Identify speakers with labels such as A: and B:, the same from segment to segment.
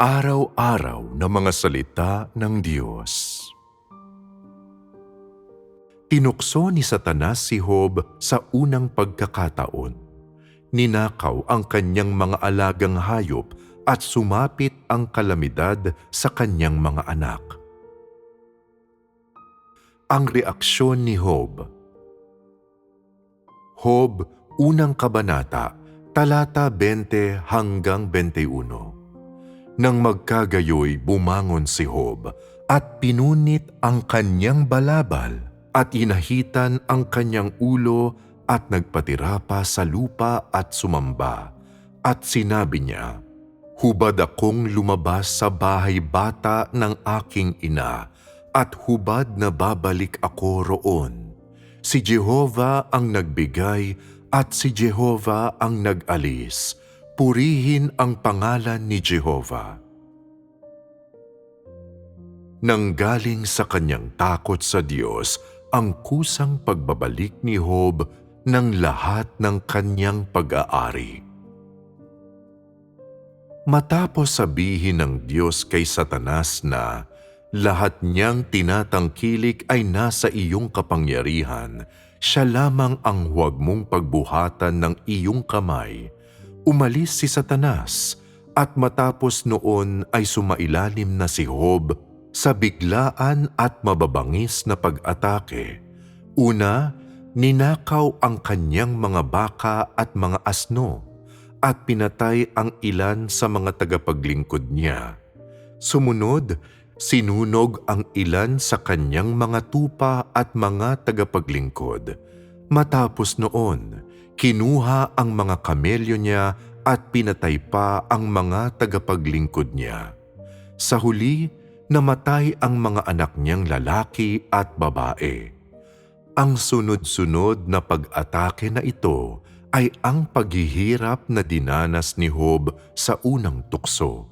A: Pang-araw-araw na mga salita ng Diyos. Tinukso ni Satanas si Job sa unang pagkakataon. Ninakaw ang kanyang mga alagang hayop at sumapit ang kalamidad sa kanyang mga anak. Ang reaksyon ni Job Job, unang kabanata, talata 20 hanggang 21. Nang magkagayoy bumangon si Job at pinunit ang kanyang balabal at inahitan ang kanyang ulo at nagpatira pa sa lupa at sumamba. At sinabi niya, Hubad akong lumabas sa bahay bata ng aking ina at hubad na babalik ako roon. Si Jehova ang nagbigay at si Jehova ang nag-alis purihin ang pangalan ni Jehova. Nanggaling sa kanyang takot sa Diyos ang kusang pagbabalik ni Job ng lahat ng kanyang pag-aari. Matapos sabihin ng Diyos kay Satanas na lahat niyang tinatangkilik ay nasa iyong kapangyarihan, siya lamang ang huwag mong pagbuhatan ng iyong kamay, umalis si Satanas at matapos noon ay sumailalim na si Job sa biglaan at mababangis na pag-atake. Una, ninakaw ang kanyang mga baka at mga asno at pinatay ang ilan sa mga tagapaglingkod niya. Sumunod, sinunog ang ilan sa kanyang mga tupa at mga tagapaglingkod. Matapos noon, Kinuha ang mga kamelyo niya at pinatay pa ang mga tagapaglingkod niya. Sa huli, namatay ang mga anak niyang lalaki at babae. Ang sunod-sunod na pag-atake na ito ay ang paghihirap na dinanas ni Job sa unang tukso.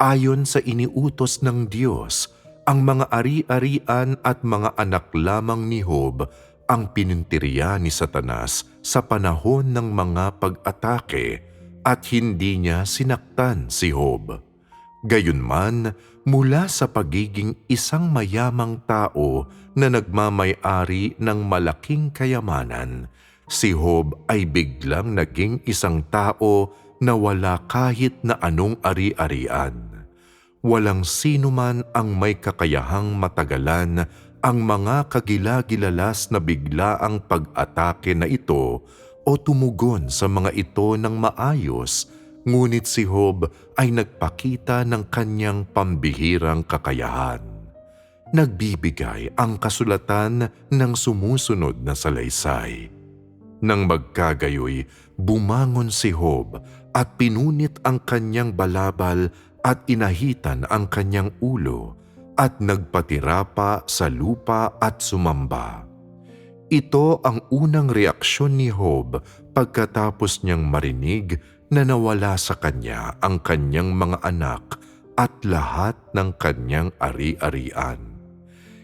A: Ayon sa iniutos ng Diyos, ang mga ari-arian at mga anak lamang ni Job ang pinintirya ni Satanas sa panahon ng mga pag-atake at hindi niya sinaktan si Job. Gayunman, mula sa pagiging isang mayamang tao na nagmamay-ari ng malaking kayamanan, si Job ay biglang naging isang tao na wala kahit na anong ari-arian. Walang sino man ang may kakayahang matagalan ang mga kagilagilalas na biglaang pag-atake na ito o tumugon sa mga ito ng maayos, ngunit si Job ay nagpakita ng kanyang pambihirang kakayahan. Nagbibigay ang kasulatan ng sumusunod na salaysay. Nang magkagayoy, bumangon si Job at pinunit ang kanyang balabal at inahitan ang kanyang ulo at nagpatira pa sa lupa at sumamba. Ito ang unang reaksyon ni Job pagkatapos niyang marinig na nawala sa kanya ang kanyang mga anak at lahat ng kanyang ari-arian.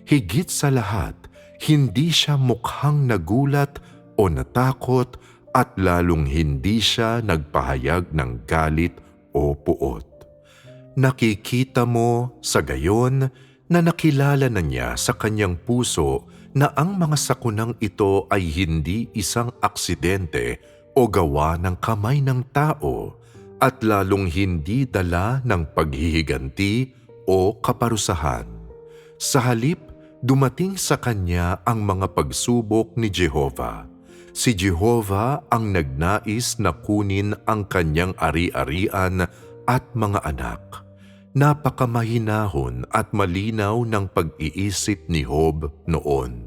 A: Higit sa lahat, hindi siya mukhang nagulat o natakot at lalong hindi siya nagpahayag ng galit o puot. Nakikita mo sa gayon na nakilala na niya sa kanyang puso na ang mga sakunang ito ay hindi isang aksidente o gawa ng kamay ng tao at lalong hindi dala ng paghihiganti o kaparusahan. Sa halip, dumating sa kanya ang mga pagsubok ni Jehova. Si Jehova ang nagnais na kunin ang kanyang ari-arian at mga anak napakamahinahon at malinaw ng pag-iisip ni Job noon.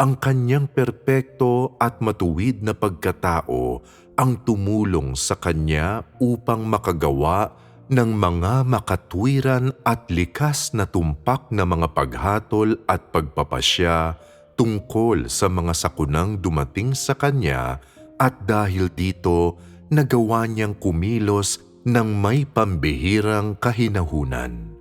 A: Ang kanyang perpekto at matuwid na pagkatao ang tumulong sa kanya upang makagawa ng mga makatwiran at likas na tumpak na mga paghatol at pagpapasya tungkol sa mga sakunang dumating sa kanya at dahil dito nagawa niyang kumilos ng may pambihirang kahinahunan.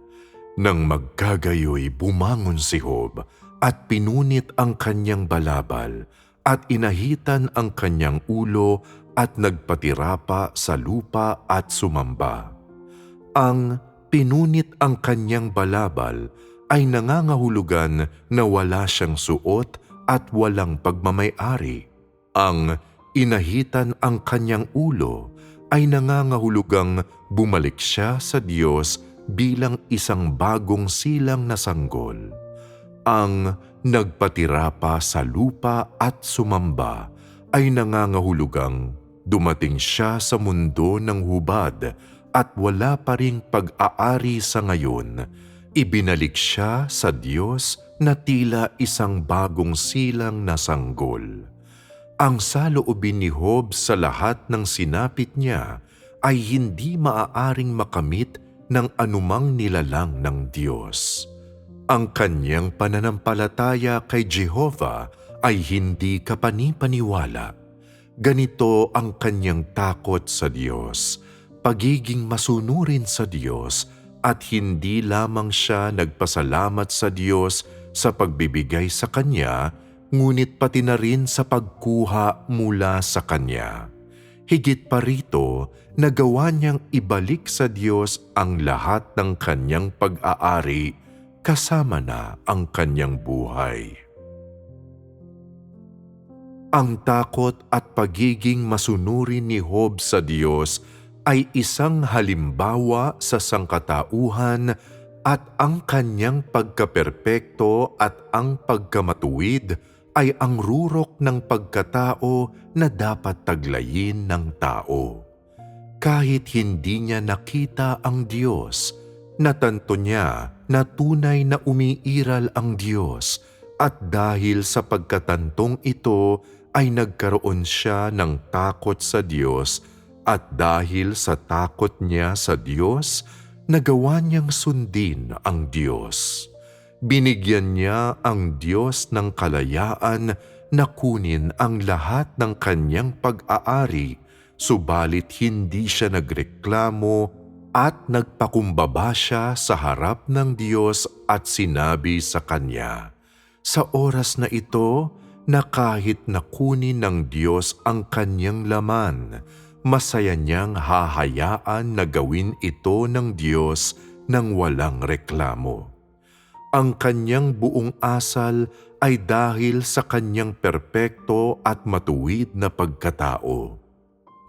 A: Nang magkagayoy bumangon si Job at pinunit ang kanyang balabal at inahitan ang kanyang ulo at nagpatira pa sa lupa at sumamba. Ang pinunit ang kanyang balabal ay nangangahulugan na wala siyang suot at walang pagmamayari. Ang inahitan ang kanyang ulo ay nangangahulugang bumalik siya sa Diyos bilang isang bagong silang na sanggol. Ang nagpatira pa sa lupa at sumamba ay nangangahulugang dumating siya sa mundo ng hubad at wala pa ring pag-aari sa ngayon. Ibinalik siya sa Diyos na tila isang bagong silang na sanggol. Ang saloobin ni Job sa lahat ng sinapit niya ay hindi maaaring makamit ng anumang nilalang ng Diyos. Ang kanyang pananampalataya kay Jehovah ay hindi kapanipaniwala. Ganito ang kanyang takot sa Diyos, pagiging masunurin sa Diyos at hindi lamang siya nagpasalamat sa Diyos sa pagbibigay sa Kanya, ngunit pati na rin sa pagkuha mula sa Kanya. Higit pa rito, nagawa niyang ibalik sa Diyos ang lahat ng kanyang pag-aari kasama na ang kanyang buhay. Ang takot at pagiging masunurin ni Job sa Diyos ay isang halimbawa sa sangkatauhan at ang kanyang pagkaperpekto at ang pagkamatuwid ay ang rurok ng pagkatao na dapat taglayin ng tao. Kahit hindi niya nakita ang Diyos, natanto niya na tunay na umiiral ang Diyos at dahil sa pagkatantong ito ay nagkaroon siya ng takot sa Diyos at dahil sa takot niya sa Diyos, nagawa niyang sundin ang Diyos. Binigyan niya ang Diyos ng kalayaan na kunin ang lahat ng kanyang pag-aari, subalit hindi siya nagreklamo at nagpakumbaba siya sa harap ng Diyos at sinabi sa kanya, Sa oras na ito, na kahit nakunin ng Diyos ang kanyang laman, masaya niyang hahayaan na gawin ito ng Diyos nang walang reklamo. Ang kanyang buong asal ay dahil sa kanyang perpekto at matuwid na pagkatao.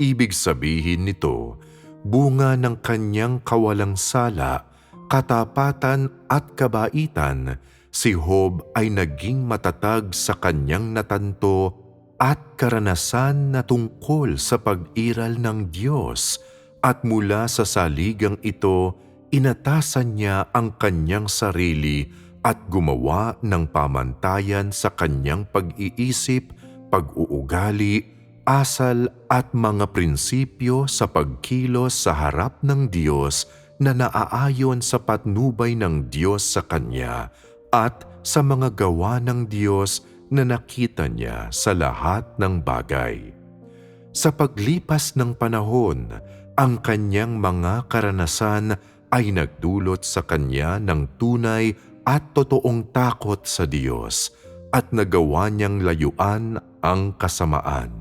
A: Ibig sabihin nito, bunga ng kanyang kawalang sala, katapatan at kabaitan, si Job ay naging matatag sa kanyang natanto at karanasan na tungkol sa pag-iral ng Diyos at mula sa saligang ito, inatasan niya ang kanyang sarili at gumawa ng pamantayan sa kanyang pag-iisip, pag-uugali, asal at mga prinsipyo sa pagkilos sa harap ng Diyos na naaayon sa patnubay ng Diyos sa kanya at sa mga gawa ng Diyos na nakita niya sa lahat ng bagay. Sa paglipas ng panahon, ang kanyang mga karanasan ay nagdulot sa kanya ng tunay at totoong takot sa Diyos at nagawa niyang layuan ang kasamaan.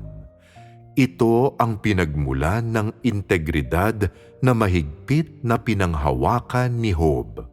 A: Ito ang pinagmulan ng integridad na mahigpit na pinanghawakan ni Job.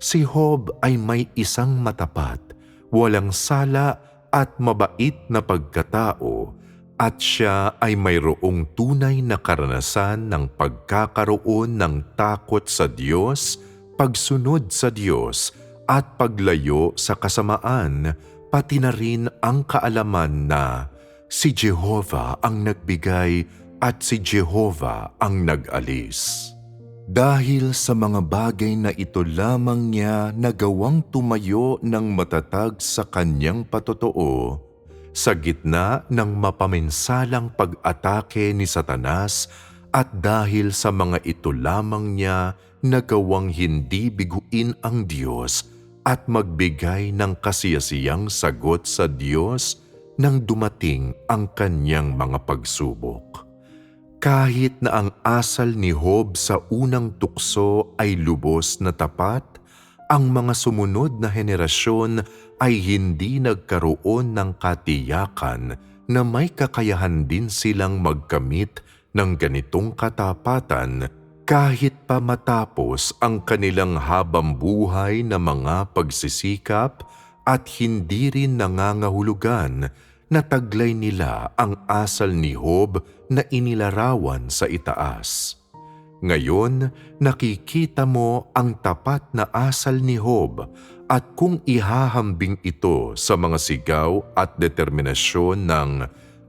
A: Si Job ay may isang matapat, walang sala at mabait na pagkatao at siya ay mayroong tunay na karanasan ng pagkakaroon ng takot sa Diyos, pagsunod sa Diyos at paglayo sa kasamaan, pati na rin ang kaalaman na si Jehovah ang nagbigay at si Jehovah ang nag-alis. Dahil sa mga bagay na ito lamang niya nagawang tumayo ng matatag sa kanyang patotoo, sa gitna ng mapaminsalang pag-atake ni Satanas at dahil sa mga ito lamang niya nagawang hindi biguin ang Diyos at magbigay ng kasiyasiyang sagot sa Diyos nang dumating ang kanyang mga pagsubok. Kahit na ang asal ni Job sa unang tukso ay lubos na tapat, ang mga sumunod na henerasyon ay hindi nagkaroon ng katiyakan na may kakayahan din silang magkamit ng ganitong katapatan kahit pa matapos ang kanilang habang buhay na mga pagsisikap at hindi rin nangangahulugan na taglay nila ang asal ni Job na inilarawan sa itaas. Ngayon, nakikita mo ang tapat na asal ni Job at kung ihahambing ito sa mga sigaw at determinasyon ng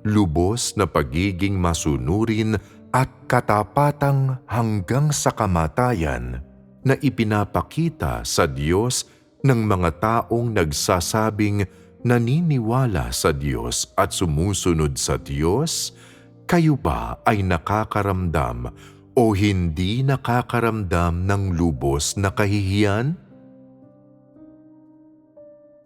A: lubos na pagiging masunurin at katapatang hanggang sa kamatayan na ipinapakita sa Diyos ng mga taong nagsasabing naniniwala sa Diyos at sumusunod sa Diyos, kayo ba ay nakakaramdam o hindi nakakaramdam ng lubos na kahihiyan?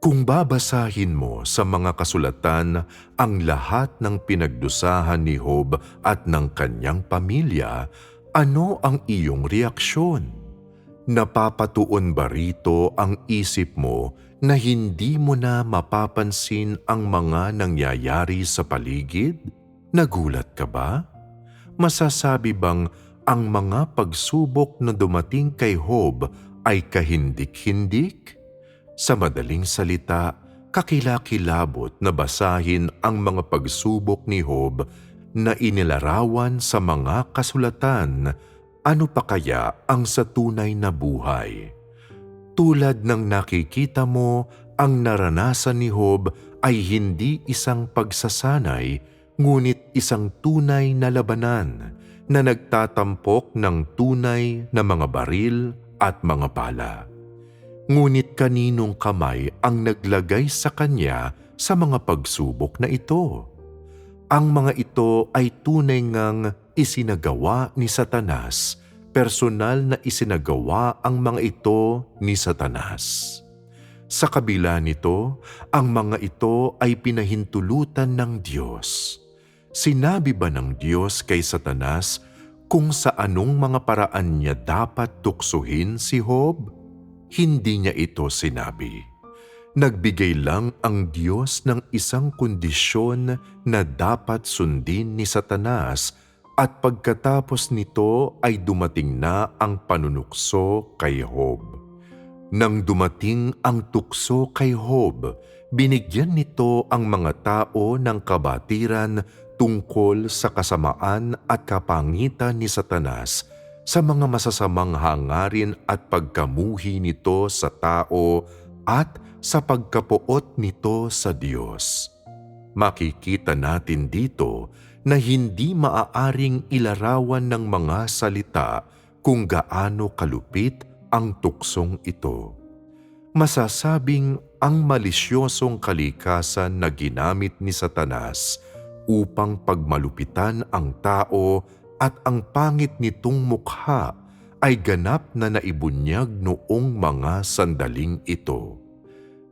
A: Kung babasahin mo sa mga kasulatan ang lahat ng pinagdusahan ni Job at ng kanyang pamilya, ano ang iyong reaksyon? Napapatuon ba rito ang isip mo na hindi mo na mapapansin ang mga nangyayari sa paligid? Nagulat ka ba? Masasabi bang ang mga pagsubok na dumating kay Job ay kahindik-hindik? Sa madaling salita, kakilakilabot na basahin ang mga pagsubok ni Job na inilarawan sa mga kasulatan, ano pa kaya ang sa tunay na buhay? Tulad ng nakikita mo, ang naranasan ni Job ay hindi isang pagsasanay, ngunit isang tunay na labanan na nagtatampok ng tunay na mga baril at mga bala. Ngunit kaninong kamay ang naglagay sa kanya sa mga pagsubok na ito? Ang mga ito ay tunay ngang isinagawa ni Satanas, personal na isinagawa ang mga ito ni Satanas. Sa kabila nito, ang mga ito ay pinahintulutan ng Diyos. Sinabi ba ng Diyos kay Satanas kung sa anong mga paraan niya dapat tuksuhin si Job? Hindi niya ito sinabi. Nagbigay lang ang Diyos ng isang kondisyon na dapat sundin ni Satanas at pagkatapos nito ay dumating na ang panunukso kay Job. Nang dumating ang tukso kay Job, binigyan nito ang mga tao ng kabatiran tungkol sa kasamaan at kapangitan ni Satanas sa mga masasamang hangarin at pagkamuhi nito sa tao at sa pagkapuot nito sa Diyos. Makikita natin dito na hindi maaaring ilarawan ng mga salita kung gaano kalupit ang tuksong ito. Masasabing ang malisyosong kalikasan na ginamit ni Satanas upang pagmalupitan ang tao at ang pangit nitong mukha ay ganap na naibunyag noong mga sandaling ito.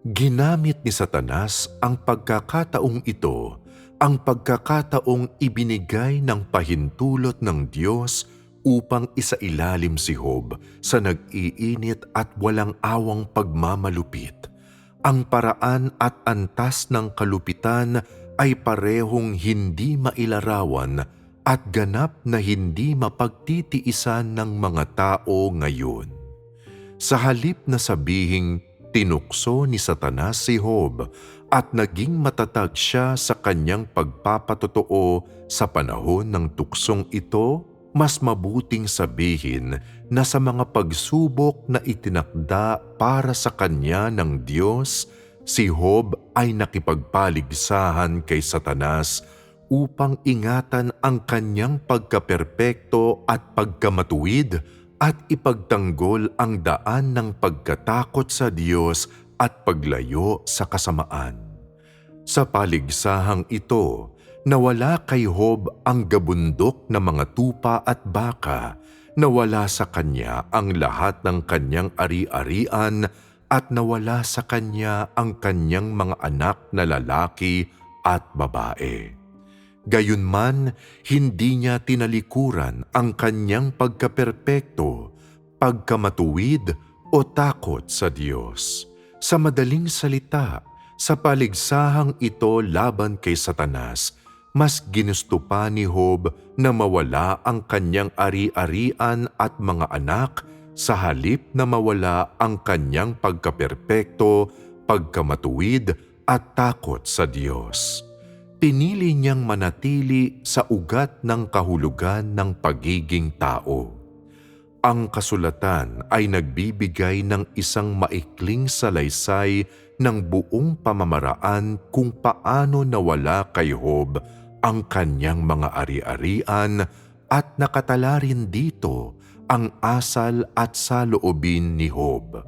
A: Ginamit ni Satanas ang pagkakataong ito, ang pagkakataong ibinigay ng pahintulot ng Diyos upang isailalim si Job sa nag-iinit at walang awang pagmamalupit. Ang paraan at antas ng kalupitan ay parehong hindi mailarawan at ganap na hindi mapagtitiisan ng mga tao ngayon. Sa halip na sabihing tinukso ni Satanas si Job at naging matatag siya sa kanyang pagpapatotoo sa panahon ng tuksong ito, mas mabuting sabihin na sa mga pagsubok na itinakda para sa kanya ng Diyos, si Job ay nakipagpaligsahan kay Satanas upang ingatan ang kanyang pagkaperpekto at pagkamatuwid at ipagtanggol ang daan ng pagkatakot sa Diyos at paglayo sa kasamaan. Sa paligsahang ito, nawala kay Job ang gabundok na mga tupa at baka, nawala sa kanya ang lahat ng kanyang ari-arian at nawala sa kanya ang kanyang mga anak na lalaki at babae. Gayunman, hindi niya tinalikuran ang kanyang pagkaperpekto, pagkamatuwid o takot sa Diyos. Sa madaling salita, sa paligsahang ito laban kay Satanas, mas ginusto pa ni Job na mawala ang kanyang ari-arian at mga anak sa halip na mawala ang kanyang pagkaperpekto, pagkamatuwid at takot sa Diyos. Pinili niyang manatili sa ugat ng kahulugan ng pagiging tao. Ang kasulatan ay nagbibigay ng isang maikling salaysay ng buong pamamaraan kung paano nawala kay Job ang kanyang mga ari-arian at nakatala rin dito ang asal at saloobin ni Job.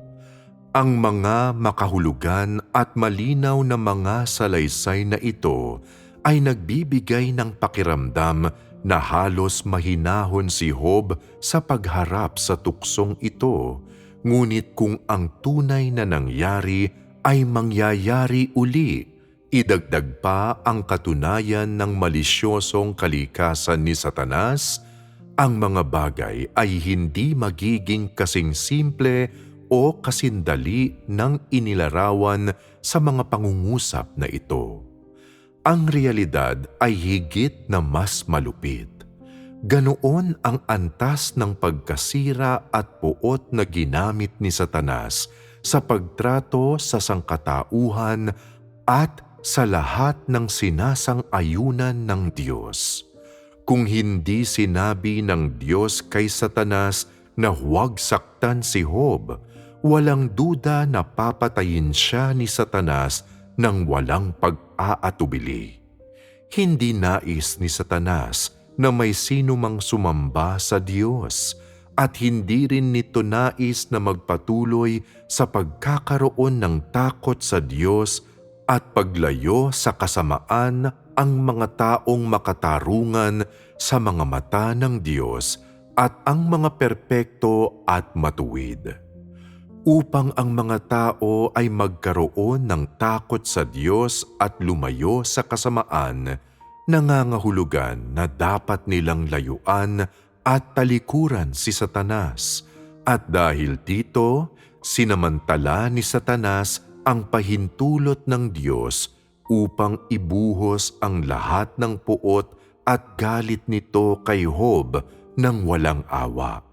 A: Ang mga makahulugan at malinaw na mga salaysay na ito ay nagbibigay ng pakiramdam na halos mahinahon si Job sa pagharap sa tuksong ito, ngunit kung ang tunay na nangyari ay mangyayari uli, idagdag pa ang katunayan ng malisyosong kalikasan ni Satanas, ang mga bagay ay hindi magiging kasing simple o kasindali ng inilarawan sa mga pangungusap na ito. Ang realidad ay higit na mas malupit. Ganoon ang antas ng pagkasira at puot na ginamit ni Satanas sa pagtrato sa sangkatauhan at sa lahat ng sinasang-ayunan ng Diyos. Kung hindi sinabi ng Diyos kay Satanas na huwag saktan si Job, walang duda na papatayin siya ni Satanas ng walang pag-aatubili. Hindi nais ni Satanas na may sino mang sumamba sa Diyos at hindi rin nito nais na magpatuloy sa pagkakaroon ng takot sa Diyos at paglayo sa kasamaan ang mga taong makatarungan sa mga mata ng Diyos at ang mga perpekto at matuwid. Upang ang mga tao ay magkaroon ng takot sa Diyos at lumayo sa kasamaan, nangangahulugan na dapat nilang layuan at talikuran si Satanas. At dahil dito, sinamantala ni Satanas ang pahintulot ng Diyos upang ibuhos ang lahat ng puot at galit nito kay Job ng walang awa.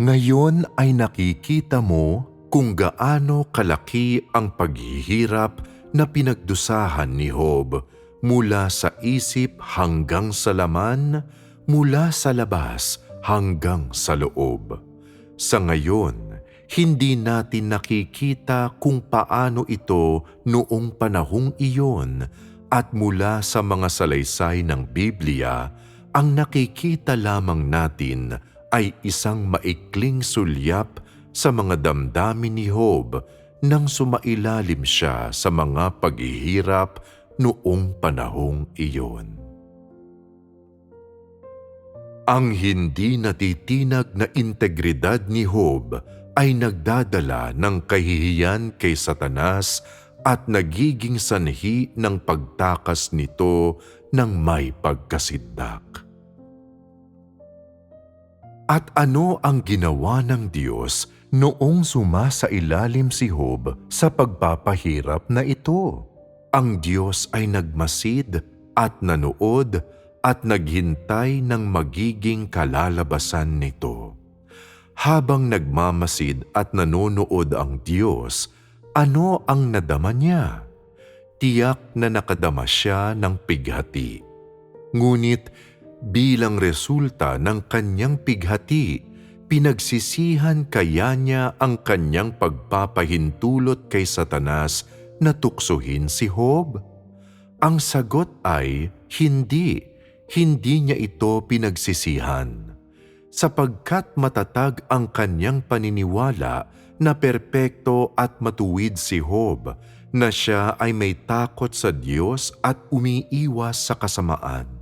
A: Ngayon ay nakikita mo kung gaano kalaki ang paghihirap na pinagdusahan ni Job mula sa isip hanggang sa laman, mula sa labas hanggang sa loob. Sa ngayon, hindi natin nakikita kung paano ito noong panahong iyon at mula sa mga salaysay ng Biblia, ang nakikita lamang natin ay isang maikling sulyap sa mga damdamin ni Job nang sumailalim siya sa mga paghihirap noong panahong iyon. Ang hindi natitinag na integridad ni Job ay nagdadala ng kahihiyan kay Satanas at nagiging sanhi ng pagtakas nito ng may pagkasiddak. At ano ang ginawa ng Diyos noong sumasa ilalim si Job sa pagpapahirap na ito? Ang Diyos ay nagmasid at nanood at naghintay ng magiging kalalabasan nito. Habang nagmamasid at nanonood ang Diyos, ano ang nadama niya? Tiyak na nakadama siya ng pighati. Ngunit bilang resulta ng kanyang pighati, pinagsisihan kaya niya ang kanyang pagpapahintulot kay Satanas na tuksuhin si Job? Ang sagot ay hindi. Hindi niya ito pinagsisihan sapagkat matatag ang kanyang paniniwala na perpekto at matuwid si Job, na siya ay may takot sa Diyos at umiiwas sa kasamaan.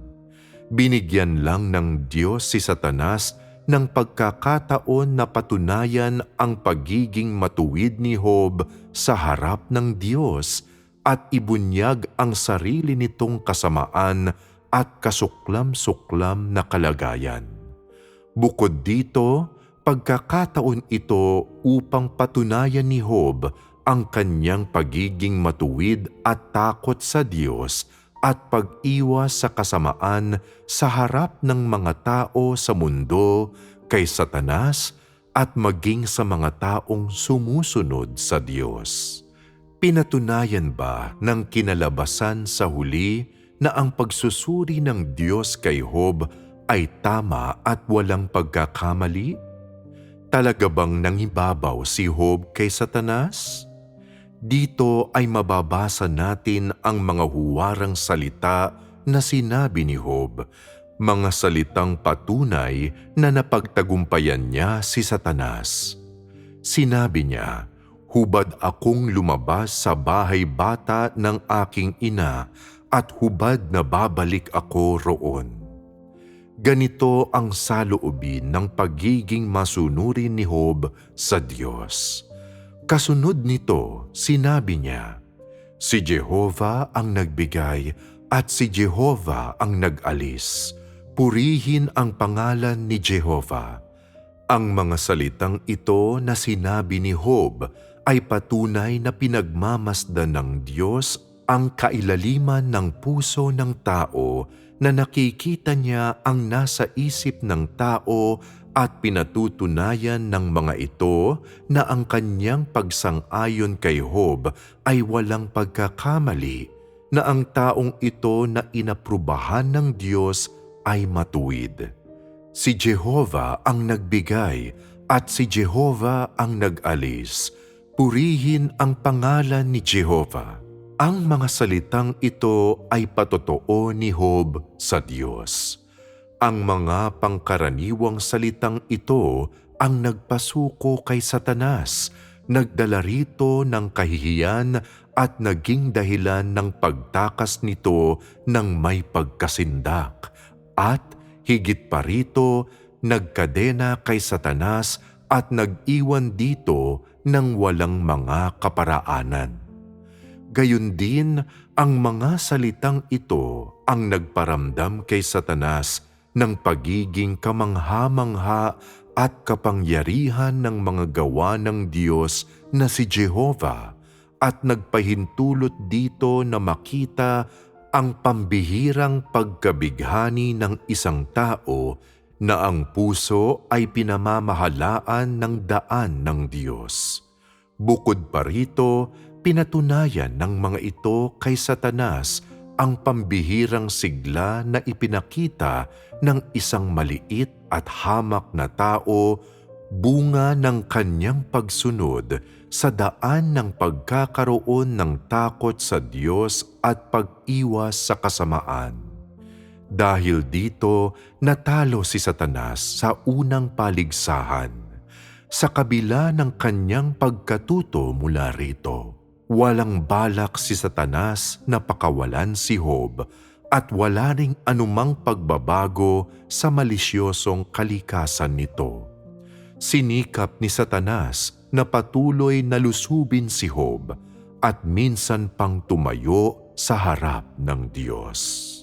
A: Binigyan lang ng Diyos si Satanas ng pagkakataon na patunayan ang pagiging matuwid ni Job sa harap ng Diyos at ibunyag ang sarili nitong kasamaan at kasuklam-suklam na kalagayan. Bukod dito, pagkakataon ito upang patunayan ni Job ang kanyang pagiging matuwid at takot sa Diyos at pag-iwas sa kasamaan sa harap ng mga tao sa mundo kay Satanas at maging sa mga taong sumusunod sa Diyos. Pinatunayan ba ng kinalabasan sa huli na ang pagsusuri ng Diyos kay Job ay tama at walang pagkakamali? Talaga bang nangibabaw si Job kay Satanas? Dito ay mababasa natin ang mga huwarang salita na sinabi ni Job, mga salitang patunay na napagtagumpayan niya si Satanas. Sinabi niya, Hubad akong lumabas sa bahay bata ng aking ina at hubad na babalik ako roon. Ganito ang saloobin ng pagiging masunurin ni Job sa Diyos. Kasunod nito, sinabi niya, Si Jehova ang nagbigay at si Jehova ang nag-alis. Purihin ang pangalan ni Jehova. Ang mga salitang ito na sinabi ni Job ay patunay na pinagmamasdan ng Diyos ang kailaliman ng puso ng tao na nakikita niya ang nasa isip ng tao at pinatutunayan ng mga ito na ang kanyang pagsang-ayon kay Job ay walang pagkakamali na ang taong ito na inaprubahan ng Diyos ay matuwid. Si Jehova ang nagbigay at si Jehova ang nag-alis. Purihin ang pangalan ni Jehova. Ang mga salitang ito ay patotoo ni Job sa Diyos. Ang mga pangkaraniwang salitang ito ang nagpasuko kay Satanas, nagdala rito ng kahihiyan at naging dahilan ng pagtakas nito ng may pagkasindak at higit pa rito nagkadena kay Satanas at nag-iwan dito ng walang mga kaparaanan. Gayun din ang mga salitang ito ang nagparamdam kay Satanas ng pagiging kamangha-mangha at kapangyarihan ng mga gawa ng Diyos na si Jehova at nagpahintulot dito na makita ang pambihirang pagkabighani ng isang tao na ang puso ay pinamamahalaan ng daan ng Diyos. Bukod pa rito, pinatunayan ng mga ito kay Satanas ang pambihirang sigla na ipinakita ng isang maliit at hamak na tao bunga ng kanyang pagsunod sa daan ng pagkakaroon ng takot sa Diyos at pag-iwas sa kasamaan. Dahil dito, natalo si Satanas sa unang paligsahan. Sa kabila ng kanyang pagkatuto mula rito, walang balak si Satanas na pakawalan si Job at wala ring anumang pagbabago sa malisyosong kalikasan nito. Sinikap ni Satanas na patuloy na lusubin si Job at minsan pang tumayo sa harap ng Diyos.